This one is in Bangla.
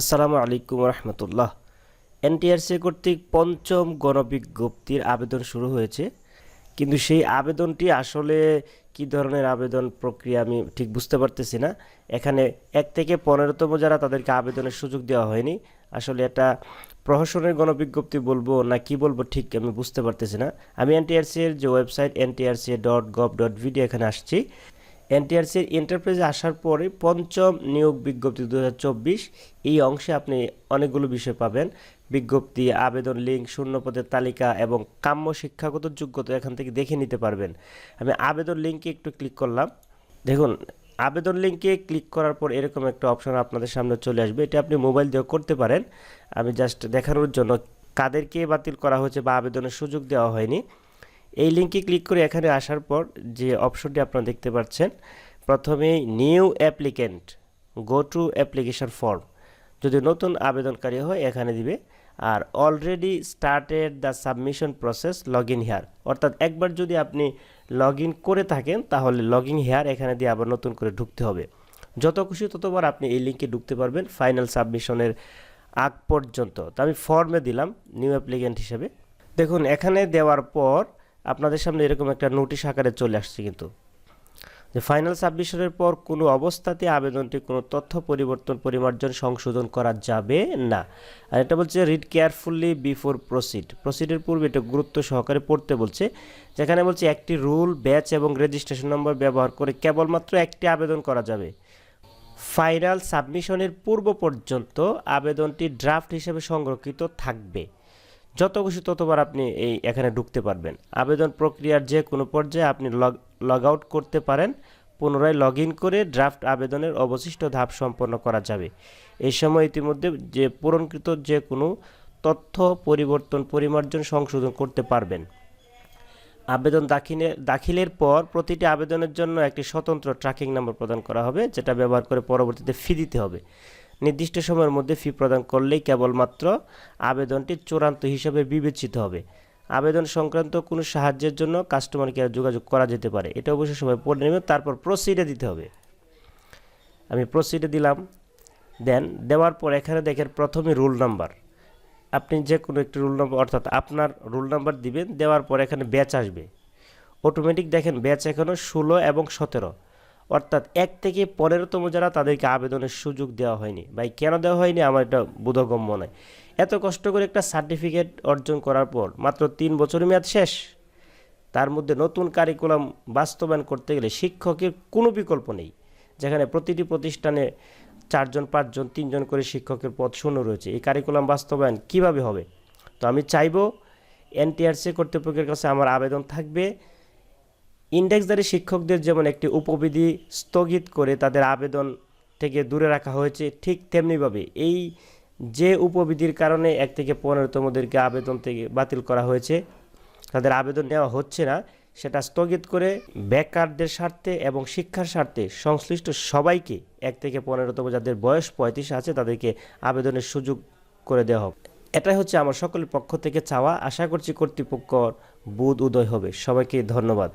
আসসালামু আলাইকুম রহমতুল্লাহ। এনটিআরসি কর্তৃক পঞ্চম গণবিজ্ঞপ্তির আবেদন শুরু হয়েছে। কিন্তু সেই আবেদনটি আসলে কি ধরনের আবেদন প্রক্রিয়া আমি ঠিক বুঝতে পারতেছি না। এখানে এক থেকে পনেরোতম যারা তাদেরকে আবেদনের সুযোগ দেওয়া হয়নি, আসলে এটা প্রহসনের গণবিজ্ঞপ্তি বলব না কি বলব ঠিক আমি বুঝতে পারতেছি না। আমি এনটিআরসি এর যে website NTRC dot gov dot video এখানে আসছি। এনটিআরসির এন্টারপ্রাইজে আসার পরে পঞ্চম নিয়োগ বিজ্ঞপ্তি দু হাজার চব্বিশ। এই অংশে আপনি অনেকগুলো বিষয় পাবেন। বিজ্ঞপ্তি, আবেদন লিঙ্ক শূন্যপদের তালিকা এবং কাম্য শিক্ষাগত যোগ্যতা এখান থেকে দেখে নিতে পারবেন। আমি আবেদন লিঙ্কে একটু ক্লিক করলাম। দেখুন, আবেদন লিঙ্কে ক্লিক করার পর এরকম একটা অপশন আপনাদের সামনে চলে আসবে। এটা আপনি মোবাইল দিয়েও করতে পারেন। আমি জাস্ট দেখানোর জন্য কাদেরকে বাতিল করা হয়েছে বা আবেদনের সুযোগ দেওয়া হয়নি। এই লিঙ্কে ক্লিক করে এখানে আসার পর যে অপশনটি আপনারা দেখতে পাচ্ছেন, প্রথমে new applicant go to application form. যদি নতুন আবেদনকারী হয়, এখানে দিবে। আর already started the submission process log in here. অর্থাৎ একবার যদি আপনি লগ ইন করে থাকেন, তাহলে লগ ইন হেয়ার এখানে দিয়ে আবার নতুন করে ঢুকতে হবে। যত খুশি ততবার আপনি এই লিঙ্কে ঢুকতে পারবেন, ফাইনাল সাবমিশনের আগ পর্যন্ত। তো আমি ফর্মে দিলাম, নিউ অ্যাপ্লিক্যান্ট হিসেবে। দেখুন, এখানে দেওয়ার পর আপনাদের সামনে এরকম একটা নোটিশ আকারে চলে আসছে কিন্তু। যে ফাইনাল সাবমিশনের পর কোনো অবস্থাতে আবেদনটি কোনো তথ্য পরিবর্তন পরিমার্জন সংশোধন করা যাবে না। আর এটা বলছে রিড কেয়ারফুলি বিফোর প্রসিড প্রসিডের পূর্বে এটা গুরুত্ব সহকারে পড়তে বলছে, যেখানে বলছে, একটি রুল, ব্যাচ এবং রেজিস্ট্রেশন নম্বর ব্যবহার করে কেবলমাত্র একটি আবেদন করা যাবে। ফাইনাল সাবমিশনের পূর্ব পর্যন্ত আবেদনটি ড্রাফট হিসেবে সংরক্ষিত থাকবে। যত খুশি ততবার আপনি এই এখানে ঢুকতে পারবেন। আবেদন প্রক্রিয়ার যে কোনো পর্যায়ে আপনি লগ লগ আউট করতে পারেন। পুনরায় লগ করে ড্রাফট আবেদনের অবশিষ্ট ধাপ সম্পন্ন করা যাবে। এই সময় ইতিমধ্যে যে পূরণকৃত যে কোনো তথ্য পরিবর্তন পরিমার্জন সংশোধন করতে পারবেন। আবেদন দাখিলে, দাখিলের পর প্রতিটি আবেদনের জন্য একটি স্বতন্ত্র ট্র্যাকিং নাম্বার প্রদান করা হবে, যেটা ব্যবহার করে পরবর্তীতে ফি দিতে হবে। নির্দিষ্ট সময়ের মধ্যে ফি প্রদান করলেই কেবলমাত্র আবেদনটি চূড়ান্ত হিসাবে বিবেচিত হবে। আবেদন সংক্রান্ত কোনো সাহায্যের জন্য কাস্টমার কেয়ার যোগাযোগ করা যেতে পারে। এটা অবশ্যই সবাই পড়ে নেবে, তারপর প্রসিডে দিতে হবে। আমি প্রসিডে দিলাম। দেন দেওয়ার পর এখানে দেখেন প্রথমে রুল নাম্বার আপনি যে কোনো একটি রুল নাম্বার অর্থাৎ আপনার রুল নাম্বার দিবেন, দেওয়ার পর এখানে ব্যাচ আসবে। অটোমেটিক দেখেন ব্যাচ এখানে ষোলো এবং সতেরো। অর্থাৎ এক থেকে পনেরোতম যারা তাদেরকে আবেদনের সুযোগ দেওয়া হয়নি ভাই কেন দেওয়া হয়নি আমার এটা বোধগম্য নয়। এত কষ্ট করে একটা সার্টিফিকেট অর্জন করার পর মাত্র তিন বছরের মেয়াদ শেষ। তার মধ্যে নতুন কারিকুলাম বাস্তবায়ন করতে গেলে শিক্ষকের কোনো বিকল্প নেই। যেখানে প্রতিটি প্রতিষ্ঠানে চারজন, পাঁচজন, তিনজন করে শিক্ষকের পদ শূন্য রয়েছে। এই কারিকুলাম বাস্তবায়ন কীভাবে হবে? তো আমি চাইব এনটিআরসি কর্তৃপক্ষের কাছে আমার আবেদন থাকবে। ইন্ডেক্সধারী শিক্ষকদের যেমন একটি উপবিধি স্থগিত করে তাদের আবেদন থেকে দূরে রাখা হয়েছে, ঠিক তেমনিভাবে এই যে উপবিধির কারণে এক থেকে পনেরোতমদেরকে আবেদন থেকে বাতিল করা হয়েছে, তাদের আবেদন নেওয়া হচ্ছে না, সেটা স্থগিত করে বেকারদের স্বার্থে এবং শিক্ষার স্বার্থে সংশ্লিষ্ট সবাইকে এক থেকে পনেরোতম যাদের বয়স পঁয়ত্রিশ আছে তাদেরকে আবেদনের সুযোগ করে দেওয়া হোক। এটাই হচ্ছে আমার সকলের পক্ষ থেকে চাওয়া। আশা করছি কর্তৃপক্ষ বুধ উদয় হবে। সবাইকে ধন্যবাদ।